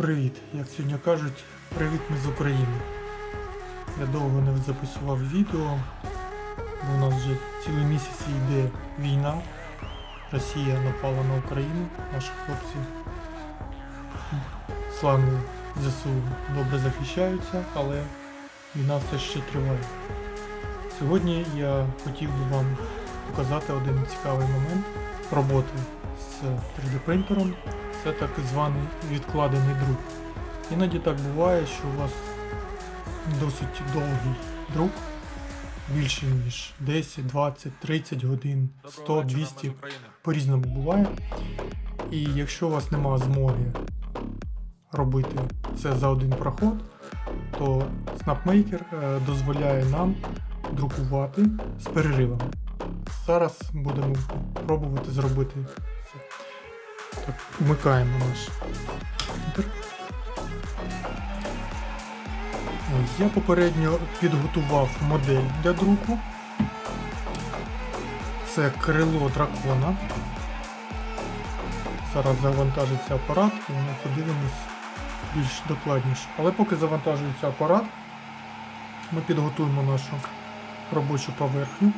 Привіт! Як сьогодні кажуть, привіт ми з України. Я довго не записував відео, бо у нас вже цілий місяць йде війна. Росія напала на Україну, наші хлопці славні ЗСУ добре захищаються, але війна все ще триває. Сьогодні я хотів би вам показати один цікавий момент роботи з 3D принтером. Це так званий відкладений друк. Іноді так буває, що у вас досить довгий друк, більше ніж 10, 20, 30 годин, 100, 200, по-різному буває. І якщо у вас немає змоги робити це за один проход, то SnapMaker е, дозволяє нам друкувати з переривами. Зараз будемо пробувати зробити. Так, вмикаємо наш. Я попередньо підготував модель для друку. Це крило дракона. Зараз завантажиться апарат і ми подивимось більш докладніше. Але поки завантажується апарат, ми підготуємо нашу робочу поверхню.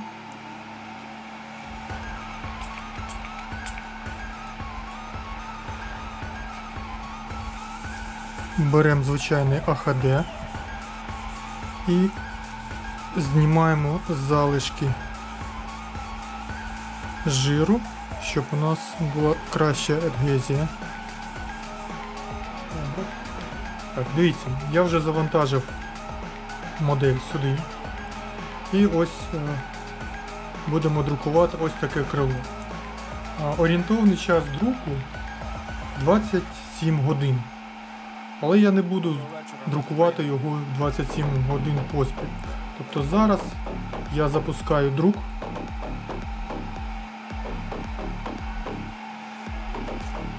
Беремо звичайний АХД і знімаємо залишки жиру, щоб у нас була краща адгезія. Так, дивіться, я вже завантажив модель сюди. І ось е, будемо друкувати ось таке крило. Орієнтовний час друку 27 годин. Але я не буду друкувати його 27 годин поспіль. Тобто зараз я запускаю друк.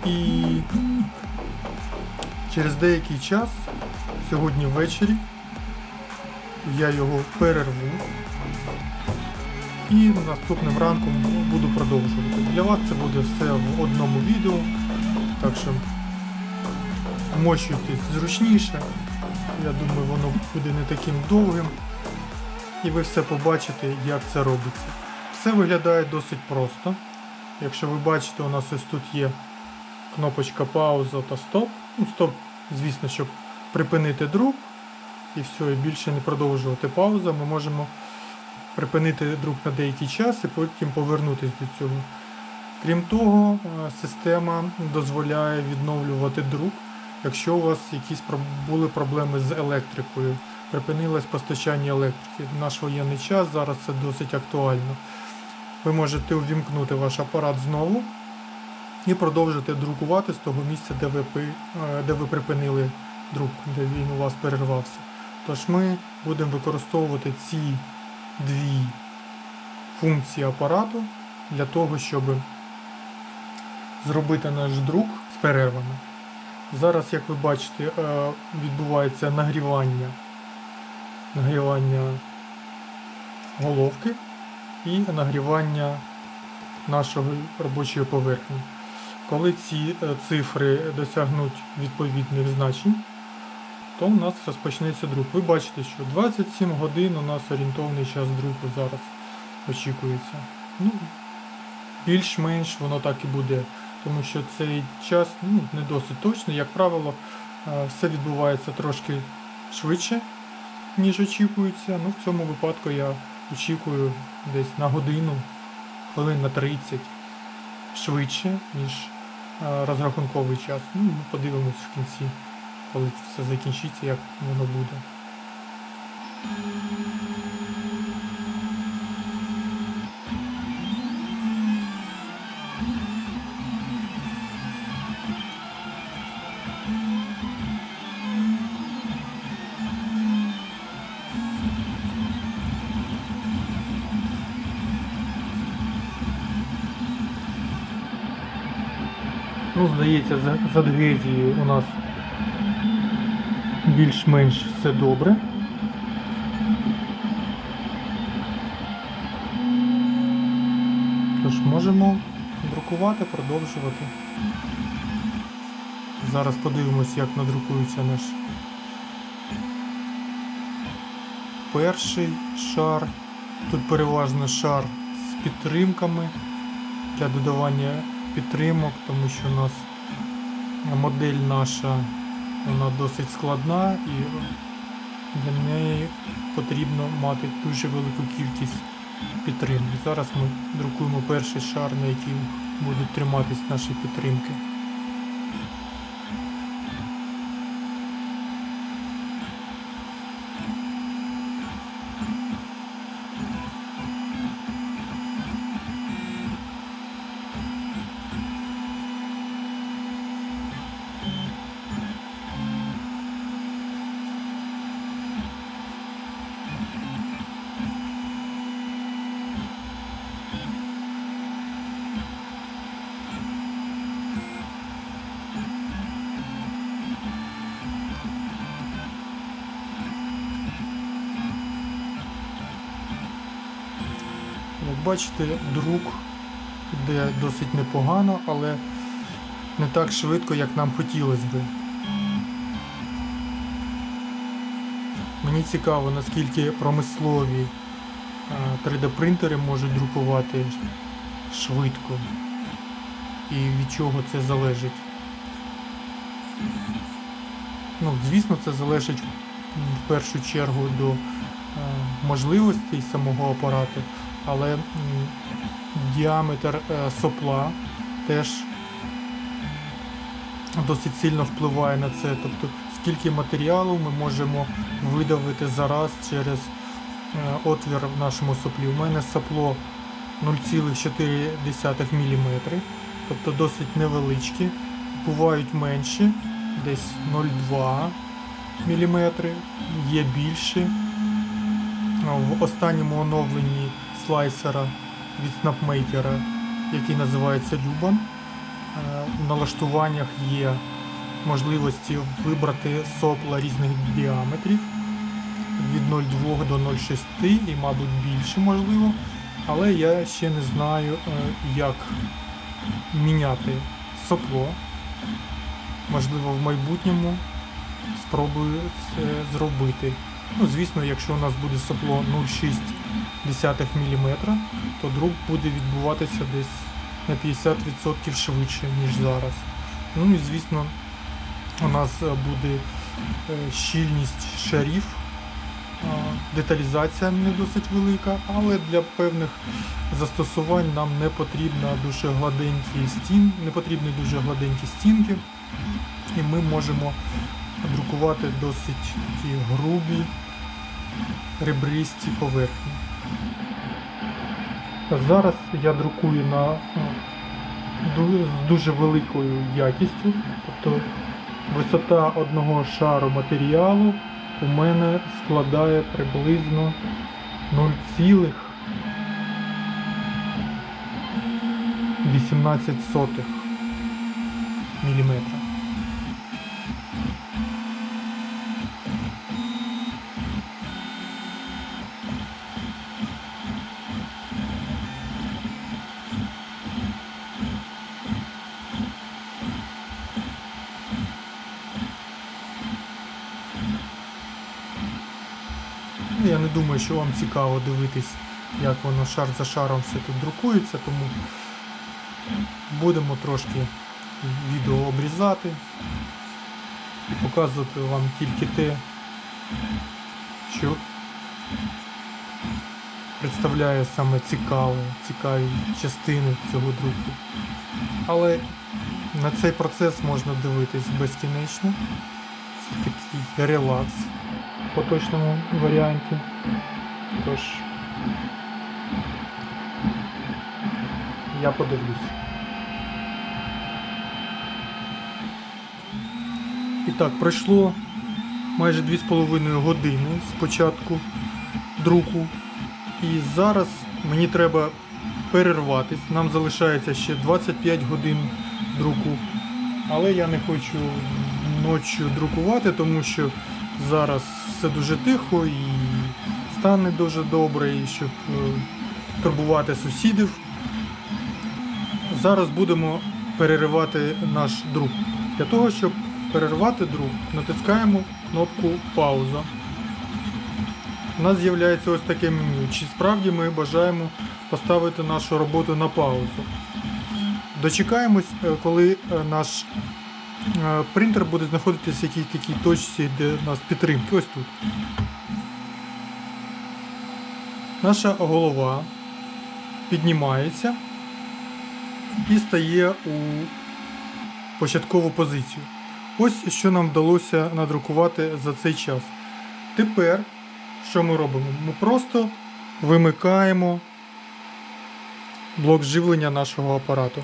І через деякий час, сьогодні ввечері, я його перерву і наступним ранком буду продовжувати. Для вас це буде все в одному відео. Так що вмощуйтесь зручніше. Я думаю, воно буде не таким довгим. І ви все побачите, як це робиться. Все виглядає досить просто. Якщо ви бачите, у нас ось тут є кнопочка пауза та стоп. Ну, стоп, звісно, щоб припинити друк. І все, і більше не продовжувати паузу. Ми можемо припинити друк на деякий час і потім повернутися до цього. Крім того, е, система дозволяє відновлювати друк, якщо у вас якісь були проблеми з електрикою, припинилось постачання електрики. В наш воєнний час зараз це досить актуально. Ви можете увімкнути ваш апарат знову і продовжити друкувати з того місця, де ви, е, де ви припинили друк, де він у вас перервався. Тож ми будемо використовувати ці дві функції апарату для того, щоб зробити наш друк з перервами. Зараз, як ви бачите, е, відбувається нагрівання, нагрівання головки і нагрівання нашої робочої поверхні. Коли ці е, цифри досягнуть відповідних значень, то у нас розпочнеться друк. Ви бачите, що 27 годин у нас орієнтовний час друку зараз очікується. Ну, більш-менш воно так і буде, тому що цей час ну, не досить точний. Як правило, е, все відбувається трошки швидше, ніж очікується. Ну, в цьому випадку я очікую десь на годину, хвилин на 30 швидше, ніж е, розрахунковий час. Ну, ми подивимось в кінці, коли все закінчиться, як воно буде. Ну, здається, з, адгезією у нас більш-менш все добре. Тож можемо друкувати, продовжувати. Зараз подивимось, як надрукується наш перший шар. Тут переважно шар з підтримками для додавання підтримок, тому що у нас модель наша вона досить складна і для неї потрібно мати дуже велику кількість підтримки. Зараз ми друкуємо перший шар, на який будуть триматись наші підтримки. Бачите, друк йде досить непогано, але не так швидко, як нам хотілося би. Мені цікаво, наскільки промислові 3D-принтери можуть друкувати швидко і від чого це залежить. Ну, звісно, це залежить в першу чергу до е, можливостей самого апарату, але діаметр е, сопла теж досить сильно впливає на це. Тобто, скільки матеріалу ми можемо видавити зараз через е, отвір в нашому соплі. У мене сопло 0,4 мм, тобто досить невеличкі. Бувають менші, десь 0,2 мм, є більші. В останньому оновленні слайсера від Snapmaker, який називається Luban, е, в налаштуваннях є можливості вибрати сопла різних діаметрів від 0,2 до 0,6 і, мабуть, більше можливо. Але я ще не знаю, е, як міняти сопло. Можливо, в майбутньому спробую це зробити. Ну, звісно, якщо у нас буде сопло 0,6 мм, то друк буде відбуватися десь на 50% швидше, ніж зараз. Ну і звісно, у нас е, буде е, щільність шарів, деталізація не досить велика, але для певних застосувань нам не потрібно дуже гладенькі стін, не потрібні дуже гладенькі стінки, і ми можемо друкувати досить такі грубі ребристі поверхні. Зараз я друкую на е, з дуже великою якістю, тобто висота одного шару матеріалу у мене складає приблизно 0,18 міліметра. Я не думаю, що вам цікаво дивитись, як воно шар за шаром все тут друкується, тому будемо трошки відео обрізати і показувати вам тільки те, що представляє саме цікаве, цікаві частини цього друку. Але на цей процес можна дивитись безкінечно. Такий релакс в поточному варіанті. Тож я подивлюсь. І так, пройшло майже 2,5 години з початку друку. І зараз мені треба перерватись. Нам залишається ще 25 годин друку. Але я не хочу ночі друкувати, тому що зараз все дуже тихо і стан не дуже добрий, щоб е, турбувати сусідів. Зараз будемо переривати наш друк. Для того, щоб перервати друк, натискаємо кнопку пауза. У нас з'являється ось таке меню. Чи справді ми бажаємо поставити нашу роботу на паузу. Дочекаємось, е, коли е, наш принтер буде знаходитися в якійсь такій точці, де у нас підтримки. Ось тут. Наша голова піднімається і стає у початкову позицію. Ось що нам вдалося надрукувати за цей час. Тепер, що ми робимо? Ми просто вимикаємо блок живлення нашого апарату.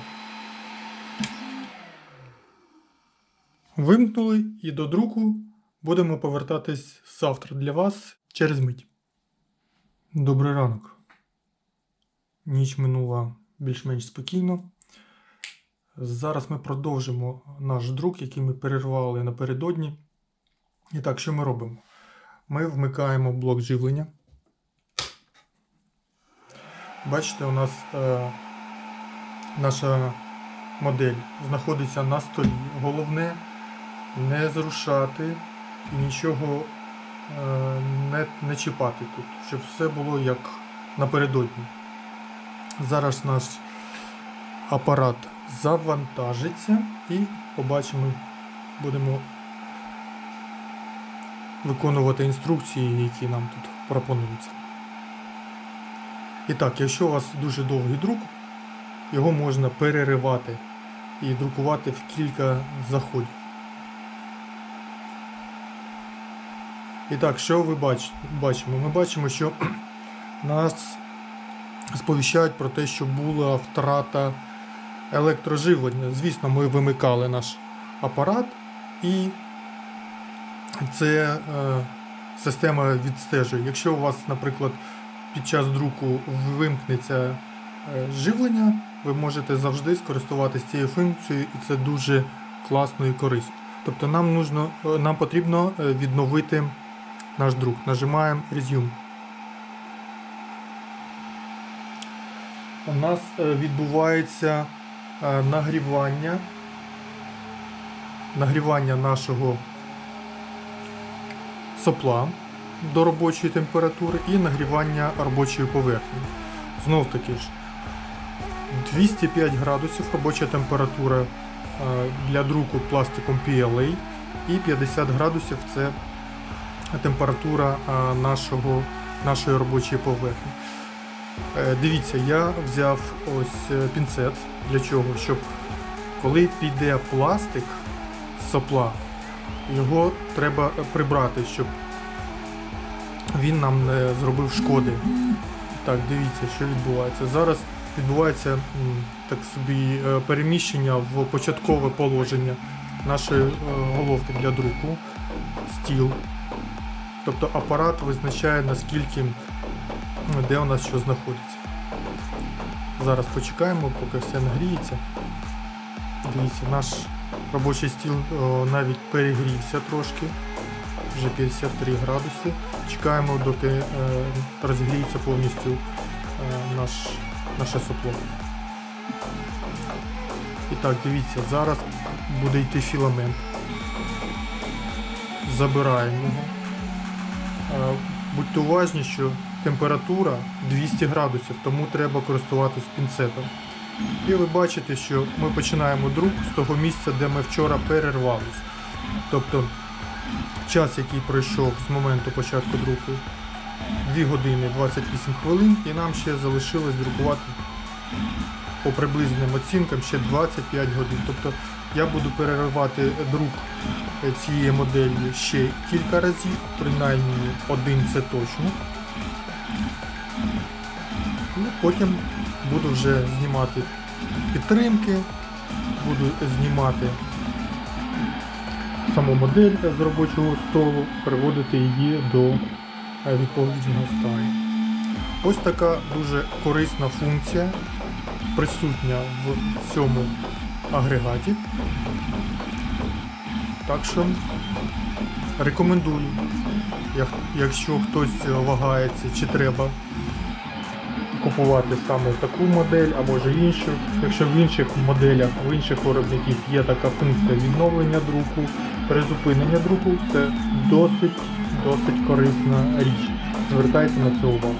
Вимкнули і до друку будемо повертатись завтра для вас через мить. Добрий ранок. Ніч минула більш-менш спокійно. Зараз ми продовжимо наш друк, який ми перервали напередодні. І так, що ми робимо? Ми вмикаємо блок живлення. Бачите, у нас е, наша модель знаходиться на столі. Головне не зрушати і нічого е, не, не чіпати тут, щоб все було як напередодні. Зараз наш апарат завантажиться і побачимо, будемо виконувати інструкції, які нам тут пропонуються. І так, якщо у вас дуже довгий друк, його можна переривати і друкувати в кілька заходів. І так, що ви бач- бачимо? Ми бачимо, що нас сповіщають про те, що була втрата електроживлення. Звісно, ми вимикали наш апарат, і це е, система відстежує. Якщо у вас, наприклад, під час друку вимкнеться е, живлення, ви можете завжди скористуватися цією функцією, і це дуже класно і корисно. Тобто нам, нужно, е, нам потрібно е, відновити наш друк. Нажимаємо Resume. У нас е, відбувається е, нагрівання, нагрівання нашого сопла до робочої температури і нагрівання робочої поверхні. Знов таки ж 205 градусів робоча температура е, для друку пластиком PLA і 50 градусів це температура е, нашого, нашої робочої поверхні. Е, Дивіться, я взяв ось е, пінцет для чого? Щоб коли піде пластик з сопла, його треба прибрати, щоб він нам не зробив шкоди. Так, дивіться, що відбувається. Зараз відбувається так собі е, переміщення в початкове положення нашої е, головки для друку, стіл. Тобто апарат визначає наскільки ну, де у нас що знаходиться. Зараз почекаємо, поки все нагріється. Дивіться, наш робочий стіл о, навіть перегрівся трошки, вже 53 градуси. Чекаємо, доки е, розгріється повністю е, наш, наше сопло. І так, дивіться, зараз буде йти філамент. Забираємо його. Е, Будьте уважні, що температура 200 градусів, тому треба користуватись пінцетом. І ви бачите, що ми починаємо друк з того місця, де ми вчора перервались. Тобто час, який пройшов з моменту початку друку, 2 години 28 хвилин, і нам ще залишилось друкувати по приблизним оцінкам ще 25 годин. Тобто я буду переривати друк цієї моделі ще кілька разів, принаймні один це точно. Ну, потім буду вже знімати підтримки, буду знімати саму модель з робочого столу, приводити її до відповідного стану. Ось така дуже корисна функція присутня в цьому агрегаті. Так що рекомендую, як- якщо хтось вагається, чи треба купувати саме таку модель, а може іншу. Якщо в інших моделях, в інших виробників є така функція відновлення друку, призупинення друку, це досить, досить корисна річ. Звертайте на це увагу.